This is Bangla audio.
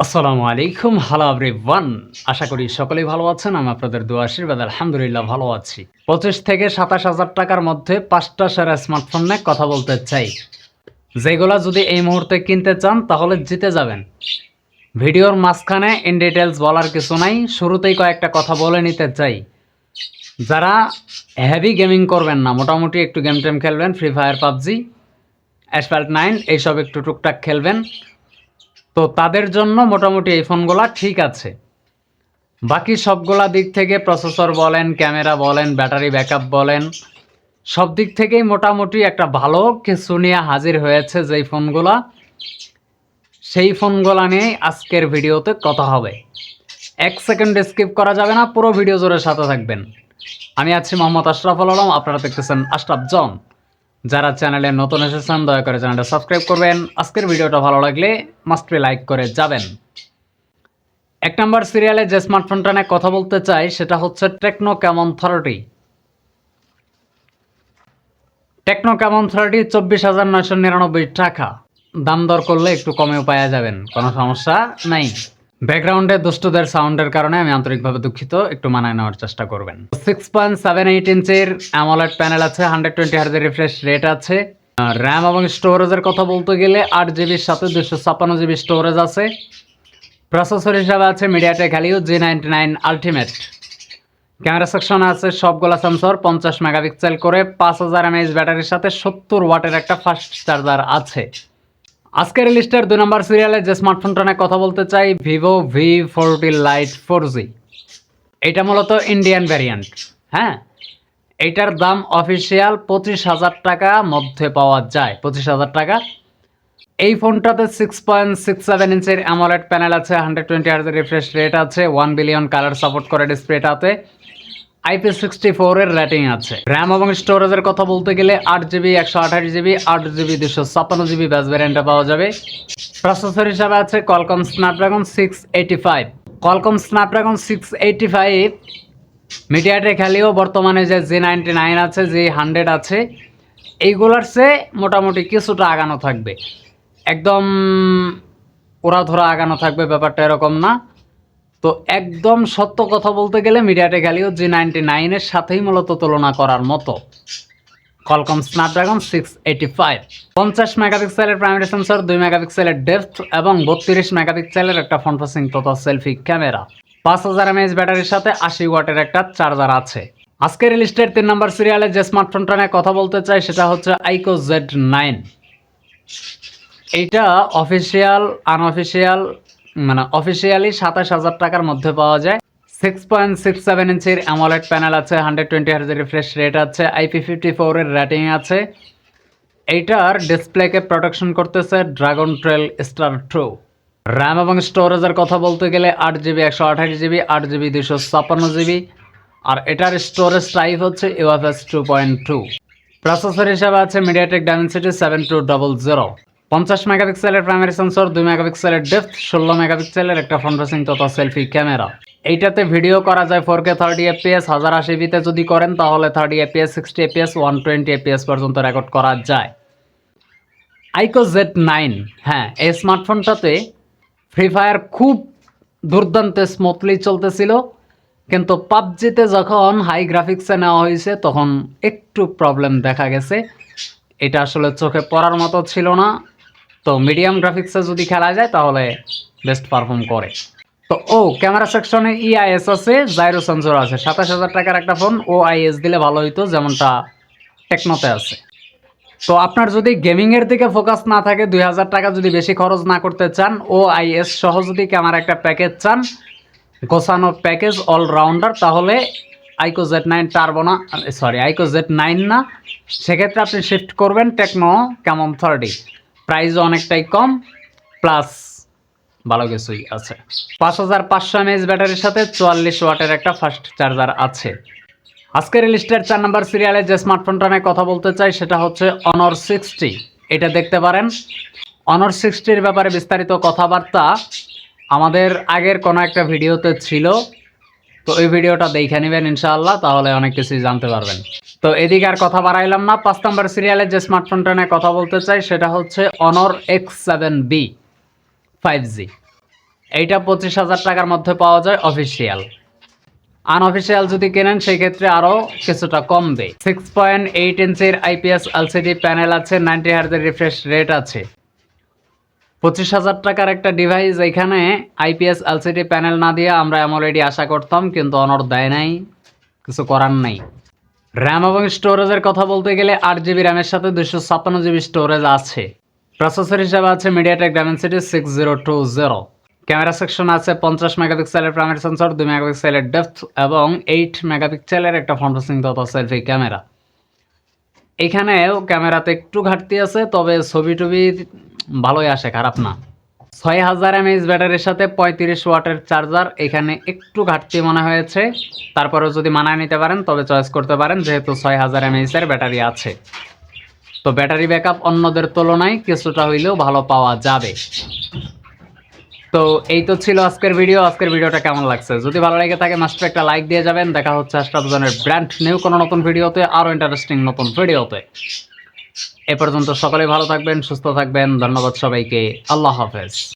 আসসালামু আলাইকুম। হ্যালো এভরিওয়ান আশা করি সকলেই ভালো আছেন। আমি আপনাদের দোয়া আশীর্বাদ। আলহামদুলিল্লাহ, ভালো আছি। পঁচিশ থেকে সাতাশ হাজার টাকার মধ্যে পাঁচটা সেরা স্মার্টফোন নিয়ে কথা বলতে চাই। যেগুলা যদি এই মুহূর্তে কিনতে চান, তাহলে জিতে যাবেন। ভিডিওর মাঝখানে ইন ডিটেলস বলার কিছু নাই। শুরুতেই কয়েকটা কথা বলে নিতে চাই। যারা হেভি গেমিং করবেন না, মোটামুটি একটু গেম টেম খেলবেন Free Fire PUBG Asphalt nine এইসব একটু টুকটাক খেলবেন। তো তাদের জন্য মোটামুটি এই ফোনগুলা ঠিক আছে। বাকি সবগুলা দিক থেকে প্রসেসর বলেন, ক্যামেরা বলেন, ব্যাটারি ব্যাকআপ বলেন, সব দিক থেকেই মোটামুটি একটা ভালো কিছু নিয়ে হাজির হয়েছে যেই ফোনগুলা। সেই ফোনগুলা নিয়েই আজকের ভিডিওতে কথা হবে। এক সেকেন্ড স্কিপ করা যাবে না, পুরো ভিডিও জোরে সাথে থাকবেন। আমি আছি মোহাম্মদ আশরাফুল আলম, আপনারা দেখতেছেন আশরাফ জন। যারা চ্যানেলে নতুন এসেছেন, দয়া করে চ্যানেলটা সাবস্ক্রাইব করবেন। আজকের ভিডিওটা ভালো লাগলে মাস্ট লাইক করে যাবেন। এক নম্বর সিরিয়ালে যে স্মার্টফোনটা নিয়ে কথা বলতে চাই, সেটা হচ্ছে Tecno Camon thirty Tecno Camon thirty চব্বিশ হাজার নয়শো নিরানব্বই টাকা। দাম দর করলে একটু কমেও পাওয়া যাবেন, কোনো সমস্যা নাই। ব্যাকগ্রাউন্ডে দুষ্টদের সাউন্ডের কারণে আমি আন্তরিকভাবে দুঃখিত, একটু মানায় নেওয়ার চেষ্টা করবেন। সিক্স পয়েন্ট সেভেন এইট ইঞ্চের অ্যামোলেড প্যানেল আছে হান্ড্রেড টোয়েন্টি হার্জের রিফ্রেশ রেট আছে। র্যাম এবং স্টোরেজের কথা বলতে গেলে আট জিবির সাথে দুশো ছাপ্পান্ন জিবি স্টোরেজ আছে। প্রসেসর হিসাবে আছে MediaTek Helio G ninety nine ultimate camera section আছে সবগুলা সেন্সর পঞ্চাশ মেগাপিক্সেল করে, পাঁচ হাজার এমএএইচ ব্যাটারির সাথে সত্তর ওয়াটের একটা ফাস্ট চার্জার আছে। আজকের লিস্টের দুই নম্বর সিরিয়ালে যে স্মার্টফোনটা নিয়ে কথা বলতে চাই Vivo V forty lite four G এটা মূলত ইন্ডিয়ান ভ্যারিয়েন্ট হ্যাঁ? এইটার দাম অফিসিয়াল পঁচিশ হাজার টাকা মধ্যে পাওয়া যায়, পঁচিশ হাজার টাকা। এই ফোনটাতে সিক্স পয়েন্ট সিক্স সেভেন ইঞ্চের অ্যামোলেড প্যানেল আছে হান্ড্রেড টোয়েন্টি হার্জের রিফ্রেশ রেট আছে ওয়ান বিলিয়ন কালার সাপোর্ট করে ডিসপ্লেটাতে আইপি সিক্সটি ফোরের রেটিং আছে। র্যাম এবং স্টোরেজের কথা বলতে গেলে আট জিবি একশো আঠাশ জিবি আট জিবি দুশো ছাপ্পান্ন জিবি ব্যাস ভ্যারিয়েন্টে পাওয়া যাবে। প্রসেসর হিসাবে আছে Qualcomm Snapdragon six eighty five Qualcomm Snapdragon six eighty five MediaTek Helio বর্তমানে যে জি নাইনটি নাইন আছে জি হান্ড্রেড আছে, এইগুলার চেয়ে মোটামুটি কিছুটা আগানো থাকবে। একদম ওরা ধরা আগানো থাকবে, ব্যাপারটা এরকম না। তো একদম সত্য কথা বলতে গেলে মিডিয়াটেক হ্যালিও জি নাইনটি নাইনের সাথেই মূলত তুলনা করার মতো। Qualcomm Snapdragon six eighty five পঞ্চাশ মেগাপিক্সেলের প্রাইমারি সেন্সর দুই মেগাপিক্সেলের ডেপথ এবং বত্রিশ মেগাপিক্সেলের একটা ফ্রন্ট ফেসিং তথা সেলফি ক্যামেরা পাঁচ হাজার এমএএইচ ব্যাটারির সাথে আশি ওয়াটের একটা চার্জার আছে। আজকের লিস্টের তিন নম্বর সিরিয়ালে যে স্মার্টফোনটা নিয়ে কথা বলতে চাই, সেটা হচ্ছে আইকো জেড নাইন এইটা অফিসিয়াল আনঅফিসিয়াল মানে অফিসিয়ালি সাতাশ হাজার টাকার মধ্যে পাওয়া যায়। সিক্স পয়েন্ট সিক্স সেভেন ইঞ্চির অ্যামোলেড প্যানেল আছে হান্ড্রেড টোয়েন্টি হার্জের রিফ্রেশ রেট আছে আইপি ফিফটি ফোরের রেটিং আছে। এইটার ডিসপ্লেকে প্রোটেকশন করতেছে Dragon Trail Star two RAM এবং স্টোরেজের কথা বলতে গেলে আট জিবি একশো আঠাশ জিবি আট জিবি দুশো ছাপ্পান্ন জিবি আর এটার স্টোরেজ টাইপ হচ্ছে UFS two point two processor হিসাবে আছে MediaTek Dimensity seven two double zero পঞ্চাশ মেগাপিক্সেলের প্রাইমারি সেন্সর দুই মেগাপিক্সেলের ডেপথ ষোলো মেগাপিক্সেলের একটা ফ্রন্ট ফেসিং তথা সেলফি ক্যামেরা এইটাতে ভিডিও করা যায় ফোর কে থার্টি এফপিএস হাজার আশি বিতে যদি করেন, তাহলে thirty FPS sixty FPS one twenty FPS পর্যন্ত রেকর্ড করা যায়। আইকো জেড নাইন হ্যাঁ এই স্মার্টফোনটাতে ফ্রি ফায়ার খুব দুর্দান্ত স্মুথলি চলতেছিল। কিন্তু পাবজিতে যখন হাই গ্রাফিক্সে নেওয়া হয়েছে, তখন একটু প্রবলেম দেখা গেছে। এটা আসলে চোখে পড়ার মতো ছিল না। তো মিডিয়াম গ্রাফিক্সে যদি খেলা যায়, তাহলে বেস্ট পারফর্ম করে। তো, ও ক্যামেরা সেকশনে ইআইএস আছে জাইরো সেন্সর আছে। সাতাশ হাজার টাকার একটা ফোন ও আইএস দিলে ভালো হইতো, যেমনটা টেকনোতে আছে। তো আপনার যদি গেমিংয়ের দিকে ফোকাস না থাকে, দুই হাজার টাকা যদি বেশি খরচ না করতে চান ও আইএস সহ যদি ক্যামেরা একটা প্যাকেজ চান, গোছানো প্যাকেজ অলরাউন্ডার তাহলে আইকো জেড নাইন টার্বো না সরি আইকো জেড নাইন না। সেক্ষেত্রে আপনি শিফট করবেন টেকনো কেমন থার্টি প্রাইসও অনেকটাই কম, প্লাস ভালো কিছুই আছে। পাঁচ হাজার পাঁচশো এমএএইচ ব্যাটারির সাথে চুয়াল্লিশ ওয়াটের একটা ফাস্ট চার্জার আছে। আজকের লিস্টের চার নাম্বার সিরিয়ালে যে স্মার্টফোনটা নিয়ে কথা বলতে চাই, সেটা হচ্ছে অনর সিক্সটি। এটা দেখতে পারেন। অনর সিক্সটির ব্যাপারে বিস্তারিত কথাবার্তা আমাদের আগের কোনো একটা ভিডিওতে ছিল। তো ওই ভিডিওটা দেখে নেবেন ইনশাআল্লাহ, তাহলে অনেক কিছুই জানতে পারবেন। তো এদিকে আর কথা বাড়াইলাম না, পাঁচ নম্বর সিরিয়ালে যে স্মার্টফোনটা নিয়ে কথা বলতে চাই, সেটা হচ্ছে Honor X seven B five G এইটা পঁচিশ হাজার টাকার মধ্যে পাওয়া যায় অফিসিয়াল আনঅফিসিয়াল যদি কেনেন সেই ক্ষেত্রে আরও কিছুটা কমবে। সিক্স পয়েন্ট এইট ইঞ্চের আইপিএস এলসিডি প্যানেল আছে নাইনটি হার্জের রিফ্রেশ রেট আছে। পঁচিশ হাজার টাকার একটা ডিভাইস এখানে আইপিএস এলসিডি প্যানেল না দিয়ে আমরা অ্যামোলেডি আশা করতাম, কিন্তু অনর দেয় নাই, কিছু করার নাই। র্যাম এবং স্টোরেজের কথা বলতে গেলে আট জিবি র্যামের সাথে দুশো ছাপ্পান্ন জিবি স্টোরেজ আছে। প্রসেসর হিসাবে আছে MediaTek Dimensity six zero two zero camera section আছে পঞ্চাশ মেগাপিক্সেলের প্রাইমারি সেন্সর দুই মেগাপিক্সেলের ডেপথ এবং এইট মেগাপিক্সেলের একটা ফ্রন্ট ফেসিং তথা সেলফি ক্যামেরা এখানেও ক্যামেরাতে একটু ঘাটতি আছে, তবে ছবি টবি ভালোই আসে, খারাপ না। ছয় হাজার এমএইচ ব্যাটারির সাথে পঁয়ত্রিশ ওয়াটের চার্জার এখানে একটু ঘাটতি মনে হয়েছে। তারপরেও যদি মানায় নিতে পারেন, তবে চয়েস করতে পারেন, যেহেতু ছয় হাজার এমএইচের ব্যাটারি আছে। তো ব্যাটারি ব্যাকআপ অন্যদের তুলনায় কিছুটা হইলেও ভালো পাওয়া যাবে। তো এই তো ছিল আজকের ভিডিও। আজকের ভিডিওটা কেমন লাগছে? যদি ভালো লেগে থাকে মাস্টার একটা লাইক দিয়ে যাবেন। দেখা হচ্ছে আষ্টাদনের ব্র্যান্ড নিউ কোনো নতুন ভিডিওতে, আরও ইন্টারেস্টিং নতুন ভিডিওতে। এ পর্যন্ত সকলে ভালো থাকবেন সুস্থ থাকবেন। ধন্যবাদ সবাইকে। আল্লাহ হাফেজ।